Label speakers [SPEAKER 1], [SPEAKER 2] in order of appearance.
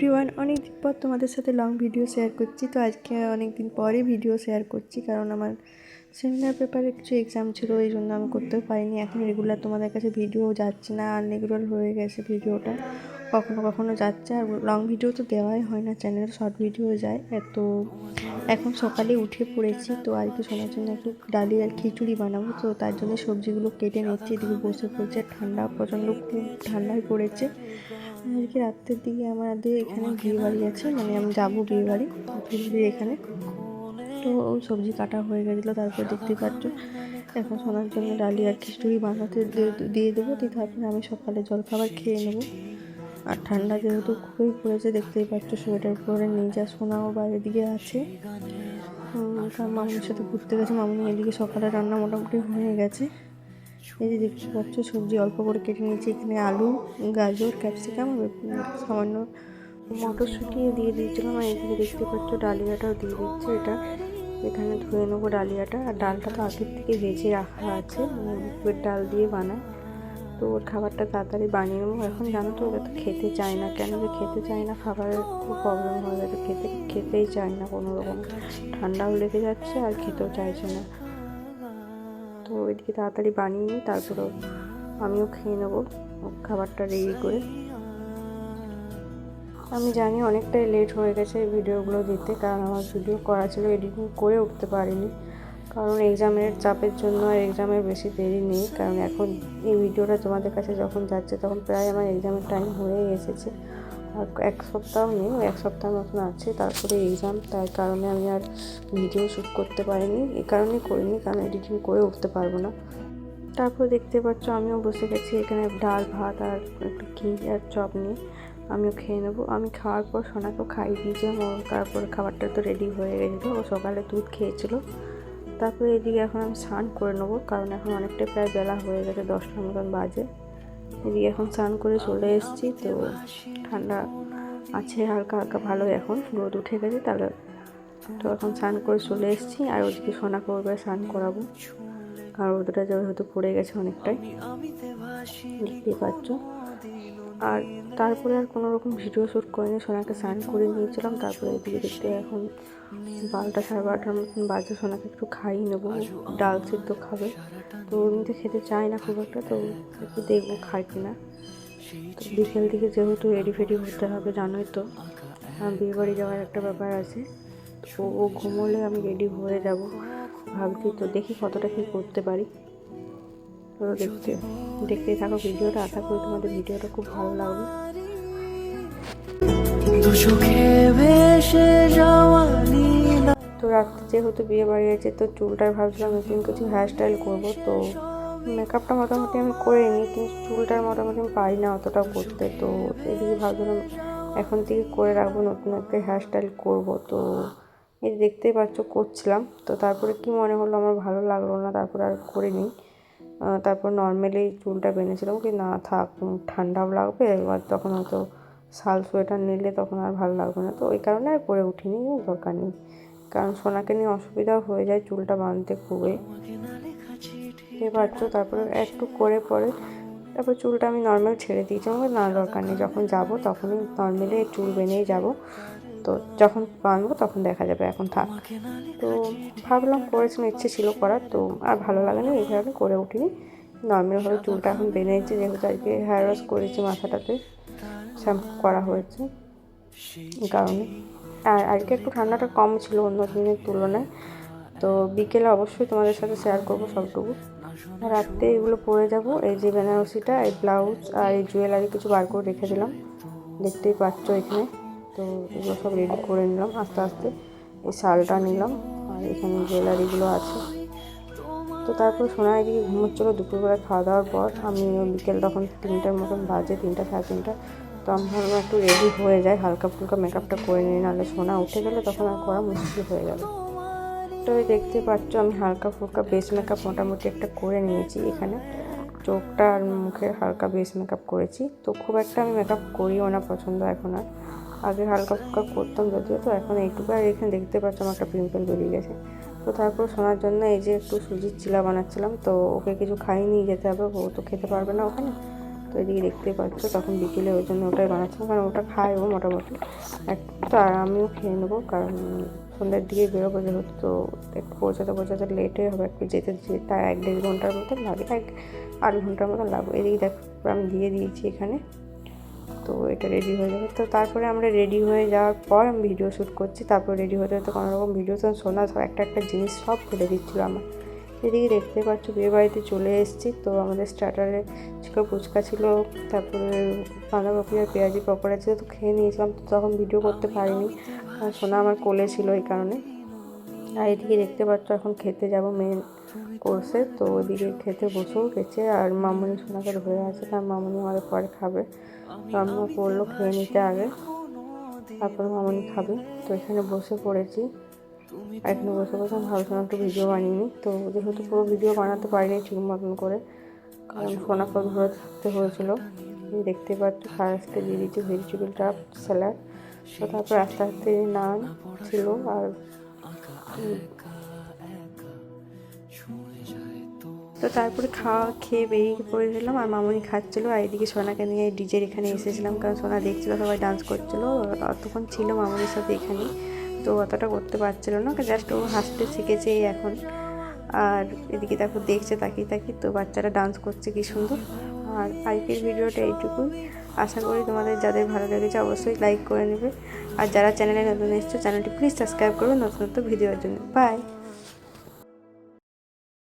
[SPEAKER 1] Everyone অনেক দিন পর তোমাদের সাথে লং ভিডিও শেয়ার করছি। তো আজকে অনেক দিন পরে ভিডিও শেয়ার করছি, কারণ আমার সেমিনার পেপারে কিছু এক্সাম ছিল, এই জন্য আমি করতেও পারিনি। এখন রেগুলার তোমাদের কাছে ভিডিও যাচ্ছে না আর রেগুলার হয়ে গেছে ভিডিওটা কখনো কখনো যাচ্ছে, আর লং ভিডিও তো দেওয়াই হয় না চ্যানেলে শর্ট ভিডিও যায়। এত এখন সকালে উঠে পড়েছি, তো আর কি শোনার জন্য একটু ডালি আর খিচুড়ি বানাবো। তো তার জন্য সবজিগুলো কেটে নিচ্ছি, এদিকে বসে পড়ছে, ঠান্ডা, প্রচণ্ড খুব ঠান্ডায় পড়েছে। আর কি রাত্রের দিকে আমাদের এখানে বিয়ে বাড়ি আছে মানে আমি যাব বিয়ে বাড়ি এখানে। তো সবজি কাটা হয়ে গেছিল তারপর দেখতেই পাচ্ছ এখন শোনার জন্য ডালি আর খিচুড়ি বানাতে দিয়ে- দেবো দিয়ে তারপরে আমি সকালে জলখাবার খেয়ে নেব। আর ঠান্ডা যেহেতু খুবই পড়েছে দেখতেই পাচ্ছ সোয়েটার পরে নিয়ে যা সোনাও বাইরের দিকে আছে। কারণ মামুনির সাথে ঘুরতে গেছে মামুনি এদিকে সকালে রান্না মোটামুটি হয়ে গেছে। এই যে দেখতে পাচ্ছ, সবজি অল্প করে কেটে নিয়েছি। এখানে আলু, গাজর, ক্যাপসিকাম সামান্য মটরশুঁটিও দিয়ে দিয়েছিলাম। আর এদিকে দেখতে পাচ্ছ, ডালিয়াটাও দিয়ে দিচ্ছে এটা। এখানে ধুয়ে নেব ডালিয়াটা। আর ডালটা তো আগের থেকে ভেজে রাখা আছে মুগের ডাল দিয়ে বানায়। তো ওর খাবারটা তাড়াতাড়ি বানিয়ে নেব। এখন জানো তো, ওরা তো খেতে চায় না। কেন যে খেতে চায় না, খাবারের খুব প্রবলেম হয়ে। গেছে খেতে, খেতেই চায় না কোনো রকম ঠান্ডাও লেগে যাচ্ছে আর খেতেও চাইছে না। তো ওইদিকে তাড়াতাড়ি বানিয়ে নিই, তারপরে আমিও খেয়ে নেব খাবারটা রেডি করে। আমি জানি অনেকটাই লেট হয়ে গেছে ভিডিওগুলো দিতে কারণ আমার ভিডিও করা ছিল এডিটিং করে উঠতে পারিনি। কারণ এক্সামের চাপের জন্য আর এক্সামের বেশি দেরি নেই, কারণ এখন এই ভিডিওটা তোমাদের কাছে যখন যাচ্ছে, তখন প্রায় আমার এক্সামের টাইম হয়ে এসেছে। এক সপ্তাহ নেই এক সপ্তাহ মতন আছে। তারপরে এক্সাম তার কারণে আমি আর ভিডিও শ্যুট করতে পারিনি। এ কারণেই করিনি, কারণ এডিটিং করে উঠতে পারব না। তারপর দেখতে পাচ্ছ, আমিও বসে গেছি এখানে ডাল, ভাত আর একটু ঘি আর চপ নিয়ে। আমিও খেয়ে নেব। আমি খাওয়ার পর সোনাকেও খাইয়ে দিয়েছিলাম ও তারপরে খাবারটা তো রেডি হয়ে গেছিল। ও সকালে দুধ খেয়েছিল। তারপরে এদিকে এখন আমি স্নান করে নেব, কারণ এখন অনেকটাই প্রায় বেলা হয়ে গেছে দশটার মতন বাজে। এদিকে এখন স্নান করে চলে এসেছি, তো ঠান্ডা আছে, হালকা হালকা ভালো এখন, রোদ উঠে গেছে, তাহলে তো এখন স্নান করে চলে এসেছি, আর ওদিকে সোনা করবে স্নান করাবো। আর রোদটা হয়তো পড়ে গেছে অনেকটাই, দেখতেই পাচ্ছ। আর তারপরে আর কোনো রকম ভিডিও শ্যুট করিনি। সোনাকে স্নান করে নিয়েছিলাম, তারপরে এদিকে দেখতে এখন বারোটা সাড়ে বারোটার মতন বাজে, সোনাকে একটু খাইয়ে নেব। ডাল সিদ্ধ খাবে। তো এমনিতে খেতে চায় না খুব একটা, তো একটু দেখব খায় কিনা। তো বিকেল দিকে যেহেতু রেডি ফেডি হতে হবে, জানোই তো বিয়ে বাড়ি যাওয়ার একটা ব্যাপার আছে। তো ও ঘুমোলে আমি রেডি হয়ে যাব। ভাবছি তো দেখি কতটা কী করতে পারি। তো দেখতে দেখতেই থাকো ভিডিওটা আশা করি তোমাদের ভিডিওটা খুব ভালো লাগবে। তো রাত্রে যেহেতু বিয়ে বাড়ি আছে তো চুলটায় ভাবছিলাম নতুন কিছু হেয়ার স্টাইল করব তো মেকআপটা মোটামুটি আমি করে নিই কিন্তু চুলটার মোটামুটি আমি পারি না অতটা করতে। তো এদিকে ভাবছিলাম এখন থেকে করে রাখব নতুন একটা হেয়ার স্টাইল করব। তো এই দেখতেই পাচ্ছ করছিলাম। তো তারপরে কি মনে হলো আমার ভালো লাগল না তারপরে আর করে নিই। তারপর নর্মালি চুলটা বেঁধেছিলাম, কি না থাক ঠান্ডাও লাগবে, এবার তখন হয়তো শাল, সোয়েটার নিলে তখন আর ভালো লাগবে না। তো ওই কারণে আর করে উঠিনি দরকার নেই। কারণ সোনাকে নিয়ে অসুবিধাও হয়ে যায় চুলটা বাঁধতে খুবই। এবার তো তারপরে একটু করে পরে, তারপর চুলটা আমি নর্মাল ছেড়ে দিয়েছি আমার না দরকার নেই। যখন যাব তখনই নর্মালি চুল বেঁধেই যাব। তো যখন বাঁধবো তখন দেখা যাবে, এখন থাক। তো ভাবলাম করেছিলাম ইচ্ছে ছিল করার, তো আর ভালো লাগে না এই কারণে করে উঠিনি। নর্মালভাবে চুলটা এখন বেঁধেছি যেহেতু আজকে হেয়ার ওয়াশ করেছি মাথাটাতে শ্যাম্পু করা হয়েছে কারণে। আর আজকে একটু ঠান্ডাটা কম ছিল অন্য দিনের তুলনায়, তো বিকেলে অবশ্যই তোমাদের সাথে শেয়ার করব সবটুকু। রাত্রে এগুলো পরে যাব, এই যে বেনারসিটা, এই ব্লাউজ আর এই জুয়েলারি কিছু বার করে রেখে দিলাম। দেখতেই পাচ্ছ এখানে। তো এগুলো সব রেডি করে নিলাম। আস্তে আস্তে এই শালটা নিলাম আর এখানে জুয়েলারিগুলো আছে। তো তারপর সোনা এদিকে ঘুমোচ্ছিলো দুপুরবেলা খাওয়া দাওয়ার পর। আমি বিকেল তখন তিনটার মতন বাজে, তিনটা সাড়ে তিনটা। তো আমি ভাবলাম একটু রেডি হয়ে যায়, হালকা ফুলকা মেকআপটা করে নিই, নাহলে সোনা উঠে গেলে তখন আর করা মুশকিল হয়ে যাবে। তো দেখতে পাচ্ছ, আমি হালকা ফুলকা বেস মেকআপ মোটামুটি একটা করে নিয়েছি এখানে। চোখটা আর মুখের হালকা বেস মেকআপ করেছি। তো খুব একটা আমি মেকআপ করিও না পছন্দ এখন আর। আগে হালকা ফুলকা করতাম যদিও তো, এখন এইটুকু, আর এখানে দেখতে পাচ্ছ আমার একটা পিম্পল বেরিয়ে গেছে। তো তারপর শোনার জন্য এই যে একটু সুজির চিলা বানাচ্ছিলাম, তো ওকে কিছু খাইয়ে নিয়ে যেতে হবে, ও তো খেতে পারবে না ওখানে। তো এদিকে দেখতে পাচ্ছ, তখন বিকেলে ওই জন্য ওটাই বানাচ্ছিলাম, কারণ ওটা খায় ও মোটামুটি। একটু আর আমিও খেয়ে নেব, কারণ সন্ধ্যার দিকে বেরোবো যেহেতু, তো একটু পৌঁছাতে পৌঁছাতে লেটে হবে, একটু যেতে যেতে এক দেড় ঘণ্টার মতো লাগে, এক আধ ঘণ্টার মতো লাগবে। এদিকে দেখো আমি দিয়ে দিয়েছি এখানে। তো এটা রেডি হয়ে যাবে। তো তারপরে আমরা রেডি হয়ে যাওয়ার পর আমি ভিডিও শ্যুট করছি। তারপর রেডি হতে হতে কোনো রকম ভিডিও তো শোনা সব একটা একটা জিনিস সব ফেলে দিচ্ছিল আমার। এদিকে দেখতে পাচ্ছ, বিয়ে বাড়িতে চলে এসেছি। তো আমাদের স্টার্টারে ছিল ফুচকা ছিল, তারপরে বাঁধাকপি আর পেঁয়াজি পকোড়া ছিল, তো খেয়ে নিয়েছিলাম। তো তখন ভিডিও করতে পারিনি। আর সোনা আমার কোলে ছিল এই কারণে। আর এদিকে দেখতে পাচ্ছ, এখন খেতে যাব মেন কোর্সে। তো ওদিকে খেতে বসেও গেছে আর মামুনি সোনাকে ধরে আছে, তার মামুনি আমাদের পরে খাবে। রান্না করল খেয়ে নিতে আগে। তারপর মামুনি খাবে। তো এখানে বসে পড়েছি। এখানে বসে বসে আমি ভাবছিলাম একটু ভিডিও বানিয়ে তো যেহেতু পুরো ভিডিও বানাতে পারিনি ঠিক মতন করে, কারণ সোনাকে ধরে থাকতে হয়েছিল। দেখতে পাচ্ছ ফার্স্টে দিয়ে দিচ্ছি ভেজিটেবিল টাপ স্যালাড তো তারপর আস্তে আস্তে নান ছিল আর তো তারপরে খাওয়া খেয়ে বেরিয়ে পড়েছিলাম আর মামনি খাচ্ছিলো, আর এদিকে সোনাকে নিয়ে ডিজের এখানে এসেছিলাম, কারণ সোনা দেখছিলো, সবাই ডান্স করছিল, অতক্ষণ ছিল মামনির সাথে এখানে, তো অতটা করতে পারছিল না জাস্ট ও হাসতে শিখেছে এখন, আর এদিকে দেখো দেখছে, তাকিয়ে তাকিয়ে, তো বাচ্চারা ডান্স করছে, কি সুন্দর, আর আজকের ভিডিওটা এইটুকুই, আশা করি তোমাদের যাদের ভালো লেগেছে অবশ্যই লাইক করে নেবে, আর যারা চ্যানেলে নতুন এসছো চ্যানেলটি প্লিজ সাবস্ক্রাইব করবে নতুন নতুন ভিডিওর জন্য বাই